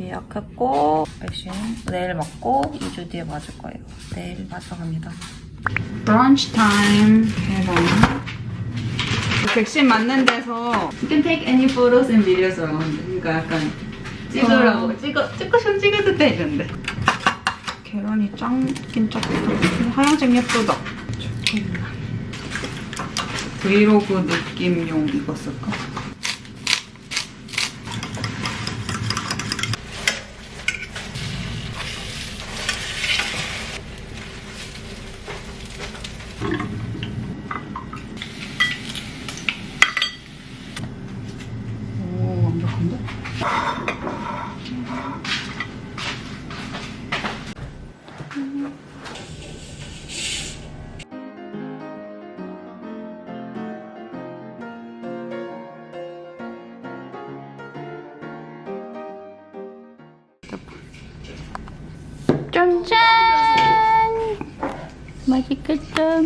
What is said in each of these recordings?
예약했고 백신 내일 맞고 2주 뒤에 맞을 거예요. 내일 맞으러 갑니다. 브런치 타임 해봐. 백신 맞는 데서 You can take any photos and videos around. 그러니까 약간 찍으라고 찍어 찍고 싶으면 찍어도 돼 이런데. 계란이 짱긴 작다. 하얀색 예쁘다. 브이로그 느낌용 이거 쓸까? 짠짠! 맛있겠다.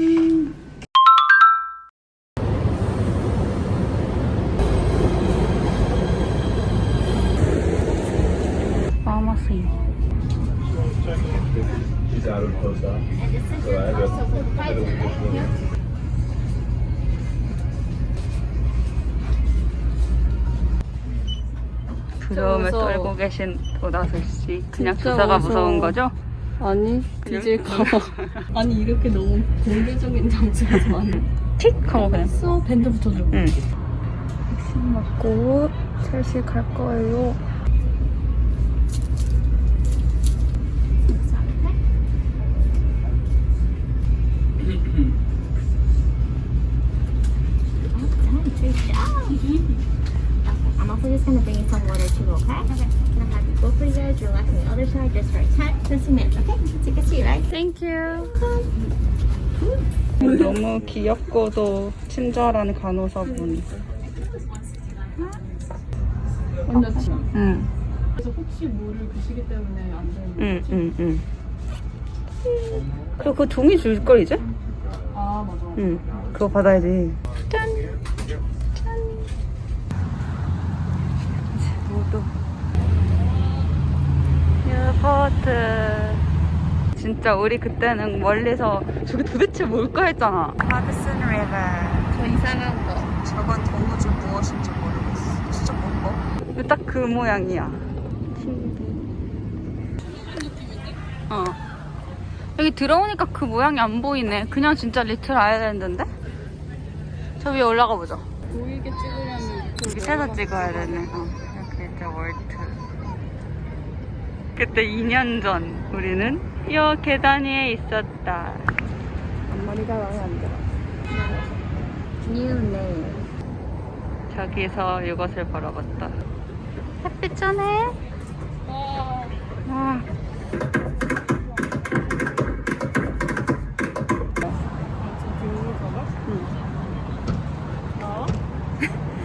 두려움을 무서워. 떨고 계신 도나솔 씨. 그냥 진짜 주사가 무서워. 무서운 거죠? 아니 뒤질까봐 아니 이렇게 너무 공개적인 장소에서 안틱 하고 그냥. 했어 밴드 붙여줘 응. 백신 맞고 첼시 갈 거예요. Just going to bring you some water too, okay? Okay. I'm going to have you go for yours, relax on the other side just for 10, 20 minutes, okay? Take a seat, right? 땡큐. 너무 귀엽고도 친절한 간호사분. 완전 치 응, 그래서 혹시 물을 드시기 때문에 안 되는 응, 응, 응. 그리고 그 종이 줄 걸 이제? 아 맞아 응. 그거 받아야지. 짠. 짠. 모두. 뉴포트. 진짜 우리 그때는 멀리서 저게 도대체 뭘까 했잖아. 하드슨 리버. 저 이상한 거 저건 도무지 무엇인지 모르겠어. 진짜 뭔가? 딱 그 모양이야. 어. 여기 들어오니까 그 모양이 안 보이네. 그냥 진짜 리틀 아일랜드인데? 저 위에 올라가 보자. 보이게 찍으려면 밑에서 찍어야 되네. 어. 이렇게 이제 월트. 그때 2년 전 우리는 이 계단 위에 있었다. 앞머리가 마음에 안 들어. New nail. 저기서 이것을 바라봤다. 햇빛 전에. 와.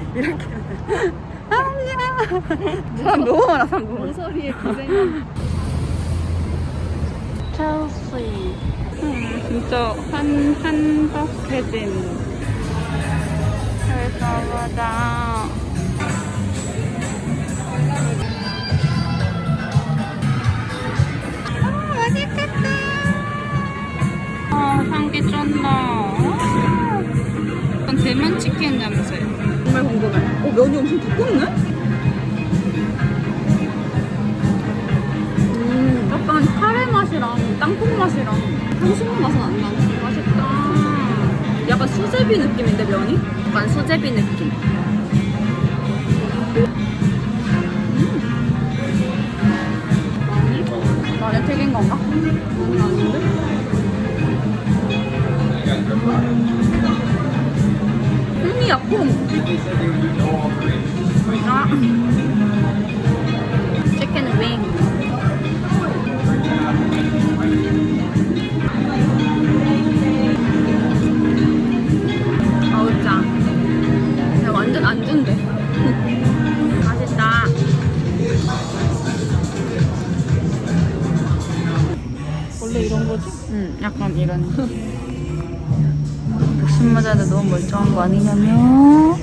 이렇게. 아니야. 사람 너무 많아, 사람 너무 많아. 모서리에 첼시. 음, 진짜 한, 한적해진 별사마다. 아, 맛있겠다. 아, 향기 쩐다. 이건 대만 치킨 냄새. 정말 궁금해. 어, 면이 엄청 두껍네? 맛이랑 땅콩 맛이랑 향신료 맛은 안 나네 맛있다. 약간 수제비 느낌인데 면이? 약간 수제비 느낌 마늘 튀긴 건가? 아니 아닌데? 콩. 아. 거지? 응, 약간 이런. 백신 맞았는데 너무 멀쩡한 거 아니냐며?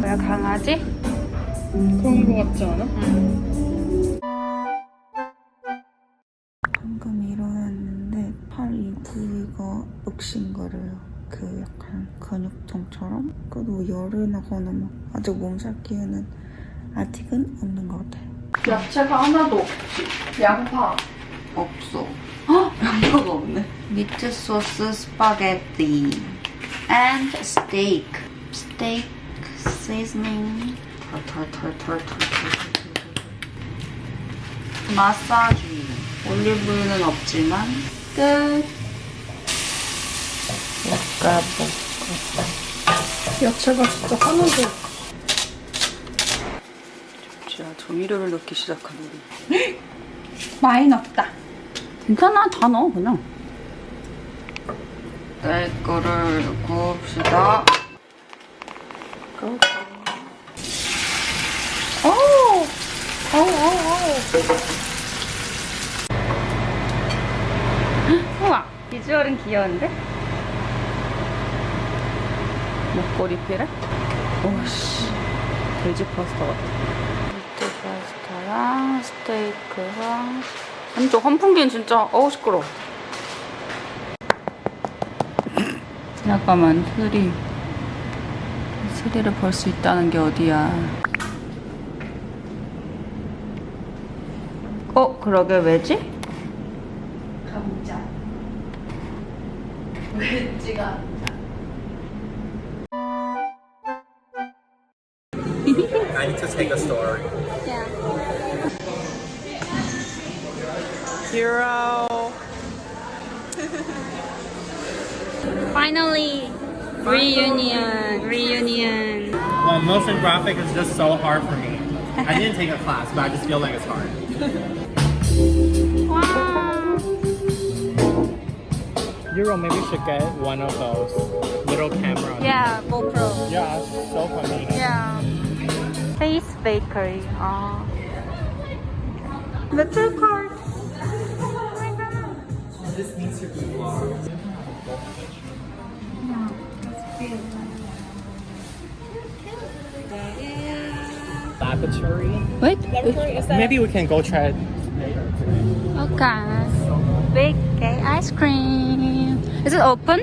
뭐야 강아지? 그런 거 같지 않아? 방금 일어났는데 팔 이 부위가 욱신거려요. 그 약간 근육통처럼. 그래도 열이 나거나 막 아직 몸살 기운은 아직은 없는 것 같아요. 야채가 하나도 없지. 양파 없어. 헉! 양파가 없네. 미트 소스 스파게티 and steak. steak seasoning. 마사지. 올리브유는 없지만 끝. 약간 야채가 진짜 하나도 진 짜 조미료를 넣기 시작한 우리. 많이 넣었다. 괜찮아, 다 넣어 그냥. 내 거를 구웁시다. 고. 오, 오, 오, 오. 우와, 비주얼은 귀여운데? 목걸이 피래? 오씨, 돼지 파스타 같아. 미트 파스타랑 스테이크랑 한쪽 환풍기는 진짜 어우 시끄러. 잠깐만 스리 스리를 볼 수 있다는 게 어디야? 어 그러게 왜지? 감자. 왜지가? I need to take a story. Hero. Finally reunion reunion Well, motion graphic is just so hard for me. I didn't take a class, but I just feel like it's hard. Euro, maybe we should get one of those little cameras. Yeah GoPro Yeah, so convenient. Yeah Face Bakery 아 Little card This needs to be vlogged. Laboratory. Wait Maybe we can go try it. Okay Big gay ice cream Is it open?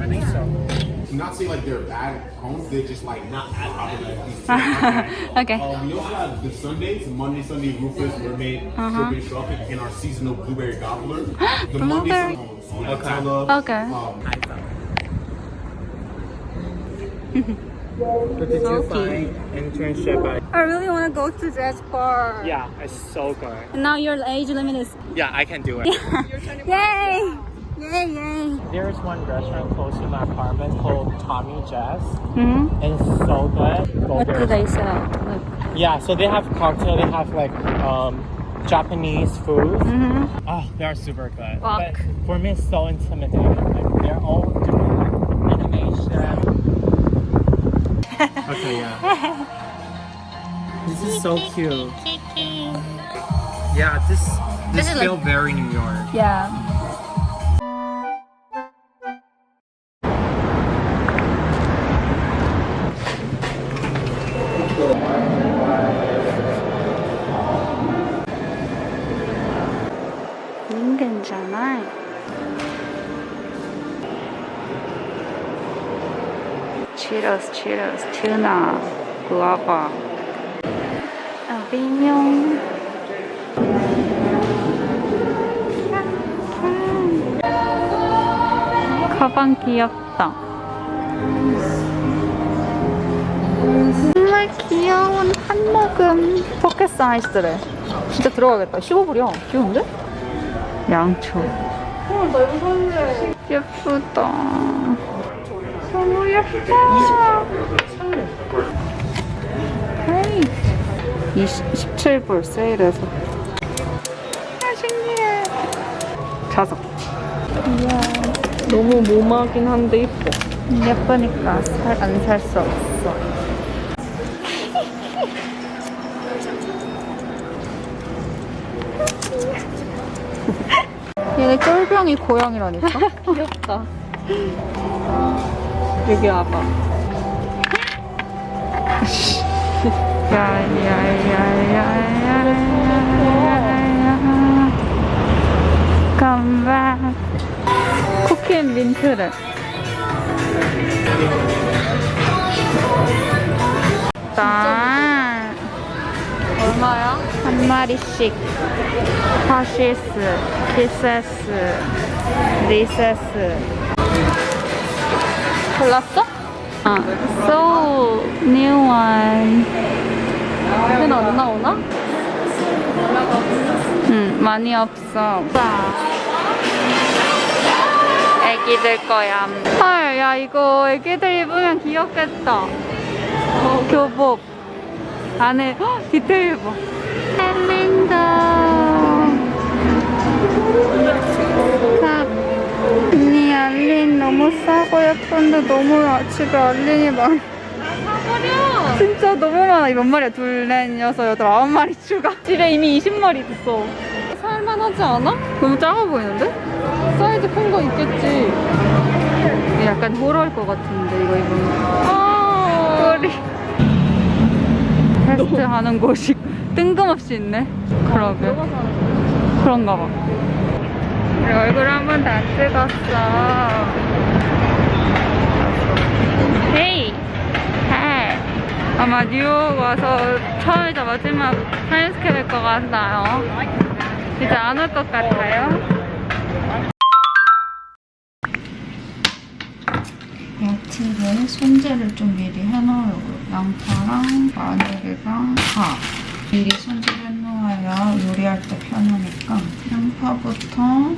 I think so. Not say like they're bad homes, they're just like not as popular as these two. okay Um, we also have the Sundays, Monday, Sunday, Rufus, Mermaid, Uh-huh. Strawberry Strawberry, and our seasonal Blueberry Gobbler. The Blueberry. Monday Sundays, Nutella, Okay. um, What did you find? Internship at I really want to go to Jazz Bar Yeah, it's so good. And now your age limit is Yeah, I can do it. Yay! Yay, yay! There's one restaurant close to my apartment called Tommy Jazz. hmm And it's so good. Go What there. do they sell? Like, Yeah, so they have cocktail, they have like um, Japanese food. hmm Oh, they're super good. Fuck. But for me, it's so intimidating. Like, they're all doing like animation. okay, yeah. this is so cute. Yeah, this this, This is feel very New York. Yeah. 치러스, 치러스, 튜나, 구아바. 아비뇽. 가방 귀엽다. 정말 귀여운 한 모금 포켓 사이즈래. 진짜 들어가겠다. 15불이야. 귀여운데? 양초. 어, 나 이거 살래. 예쁘다. 너무 예뻐. 헤이. 20, 17불 세일해서. 아, 신기해. 자석. 너무 모마긴 한데 이뻐. 예쁘니까 안살 수 없어. 얘네 쫄병이 고양이라니까? 귀엽다. 여기 와봐. 야야야야야야야. 건반. 쿠키 앤 민트를. 짠. 얼마야? 한 마리씩. 파시스, 피세스, 리세스. 골랐어? 아, so new one. 걔는 안 나오나? 응, 많이 없어. 애기들 거야. 헐, 야 이거 애기들 입으면 귀엽겠다. 어, 교복. 안에 헉, 디테일 봐 언니 알린 너무 싸고 예쁜데 너무 집에 알린이 많아 사버려! 진짜 너무 많아. 이몇 마리야? 둘, 넷, 여섯, 여덟, 아홉 마리 추가. 집에 이미 20마리 있어. 살만하지 않아? 너무 작아 보이는데? 사이즈 큰 거 있겠지. 이거 약간 호러일 것 같은데, 이거 입으면. 아, 꼬리. 테스트 하는 곳이 뜬금없이 있네. 그러게. 그런가 봐. 우리 얼굴 한번다 찍었어. 헤이! 헤이! 아마 뉴욕 와서 처음이자 마지막 타임스퀘어일 것 같나요? 이제 안 올 것 같아요. 야채를 손질을 좀 미리 해놓으려고요. 양파랑 마늘이랑 파. 미리 손질해 놓아야 요리할 때 편하니까 양파부터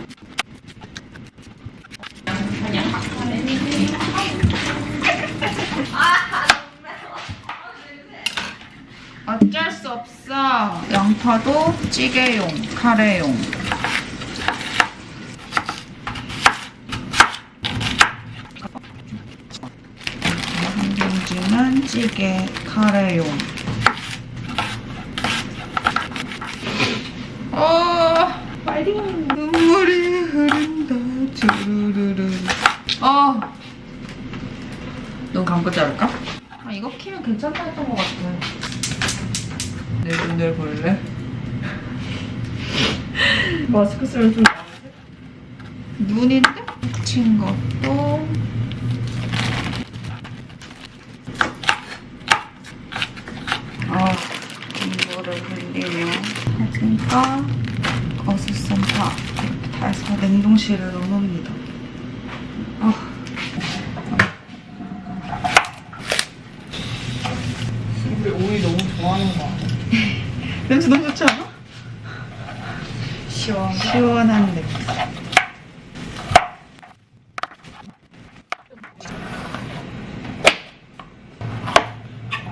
어쩔 수 없어 양파도 찌개용 카레용. 한 봉지는 찌개 카레용. 어, 빨리 눈물이 흐른다. 주르르르. 어, 눈 감고 자를까? 아 이거 키면 괜찮다 했던 것 같아. 내 눈을 볼래? 마스크 쓰면 좀 눈인데? 친 것도 아 이거를 흘리며 사진과 어슷한 파 이렇게 다 해서 냉동실에 넣어놓습니다 아. 우리 오이 너무 좋아하는 거 같아. 냄새 너무 좋지 않아? 시원 시원한 냄새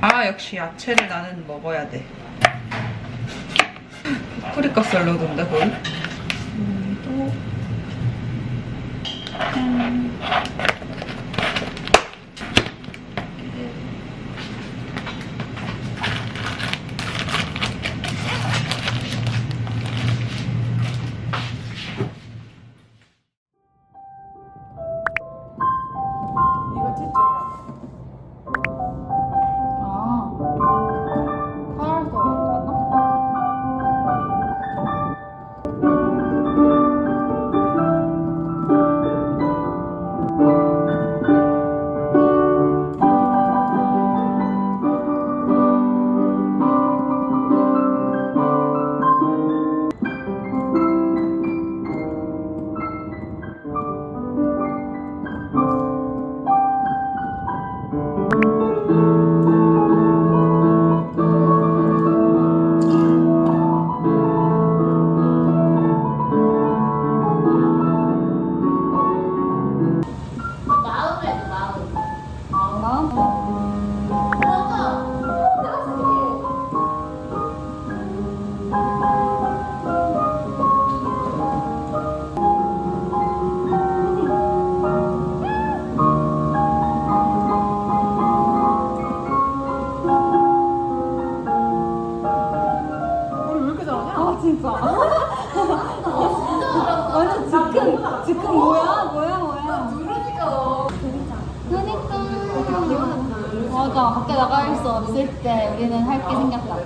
아 역시 야채를 나는 먹어야 돼 파프리카 샐러드인데 거의 오이도 짠. Bye. 진짜. 완전 즉흥 즉흥 뭐야 뭐야 뭐야. 누르니까. 그러니까. 맞아. 잠깐만 밖에 나갈 수 없을 때 우리는 할 게 생겼다. 야.